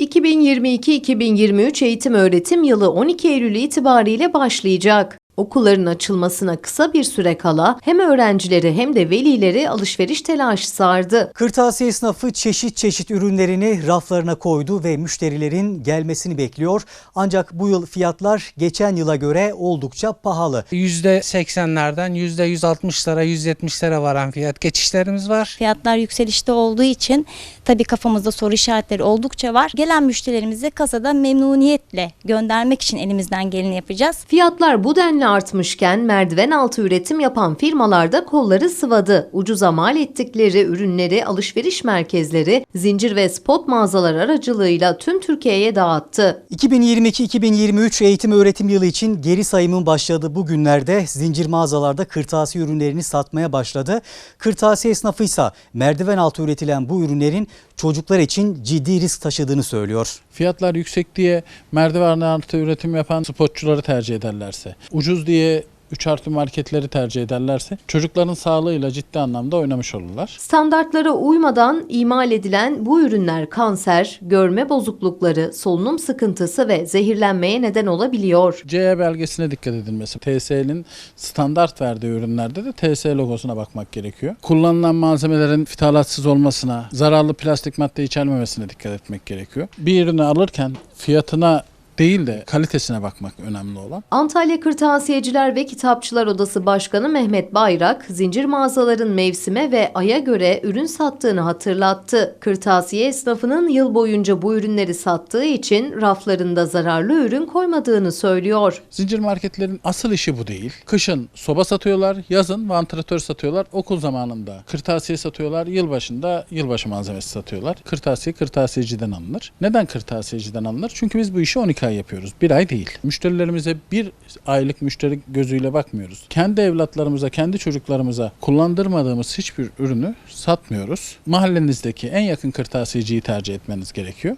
2022-2023 eğitim öğretim yılı 12 Eylül itibariyle başlayacak. Okulların açılmasına kısa bir süre kala hem öğrencileri hem de velileri alışveriş telaşı sardı. Kırtasiye esnafı çeşit çeşit ürünlerini raflarına koydu ve müşterilerin gelmesini bekliyor. Ancak bu yıl fiyatlar geçen yıla göre oldukça pahalı. %80'lerden %160'lara, %70'lere varan fiyat geçişlerimiz var. Fiyatlar yükselişte olduğu için tabii kafamızda soru işaretleri oldukça var. Gelen müşterilerimizi kasada memnuniyetle göndermek için elimizden geleni yapacağız. Fiyatlar bu denli artmışken merdiven altı üretim yapan firmalar da kolları sıvadı. Ucuza mal ettikleri ürünleri alışveriş merkezleri, zincir ve spot mağazalar aracılığıyla tüm Türkiye'ye dağıttı. 2022-2023 eğitim öğretim yılı için geri sayımın başladığı bu günlerde zincir mağazalarda kırtasiye ürünlerini satmaya başladı. Kırtasiye esnafı ise merdiven altı üretilen bu ürünlerin çocuklar için ciddi risk taşıdığını söylüyor. Fiyatlar yüksek diye merdiven altı üretim yapan spotçuları tercih ederlerse, ucuz diye 3 artı marketleri tercih ederlerse çocukların sağlığıyla ciddi anlamda oynamış olurlar. Standartlara uymadan imal edilen bu ürünler kanser, görme bozuklukları, solunum sıkıntısı ve zehirlenmeye neden olabiliyor. CE belgesine dikkat edilmesi. TSE'nin standart verdiği ürünlerde de TSE logosuna bakmak gerekiyor. Kullanılan malzemelerin fithalatsız olmasına, zararlı plastik madde içermemesine dikkat etmek gerekiyor. Bir ürünü alırken fiyatına değil de kalitesine bakmak önemli olan. Antalya Kırtasiyeciler ve Kitapçılar Odası Başkanı Mehmet Bayrak, zincir mağazaların mevsime ve aya göre ürün sattığını hatırlattı. Kırtasiye esnafının yıl boyunca bu ürünleri sattığı için raflarında zararlı ürün koymadığını söylüyor. Zincir marketlerin asıl işi bu değil. Kışın soba satıyorlar, yazın vantilatör satıyorlar, okul zamanında kırtasiye satıyorlar, yılbaşında yılbaşı malzemesi satıyorlar. Kırtasiye kırtasiyeciden alınır. Neden kırtasiyeciden alınır? Çünkü biz bu işi 12 ay yapıyoruz. Bir ay değil. Müşterilerimize bir aylık müşteri gözüyle bakmıyoruz. Kendi evlatlarımıza, kendi çocuklarımıza kullandırmadığımız hiçbir ürünü satmıyoruz. Mahallenizdeki en yakın kırtasiyeciyi tercih etmeniz gerekiyor.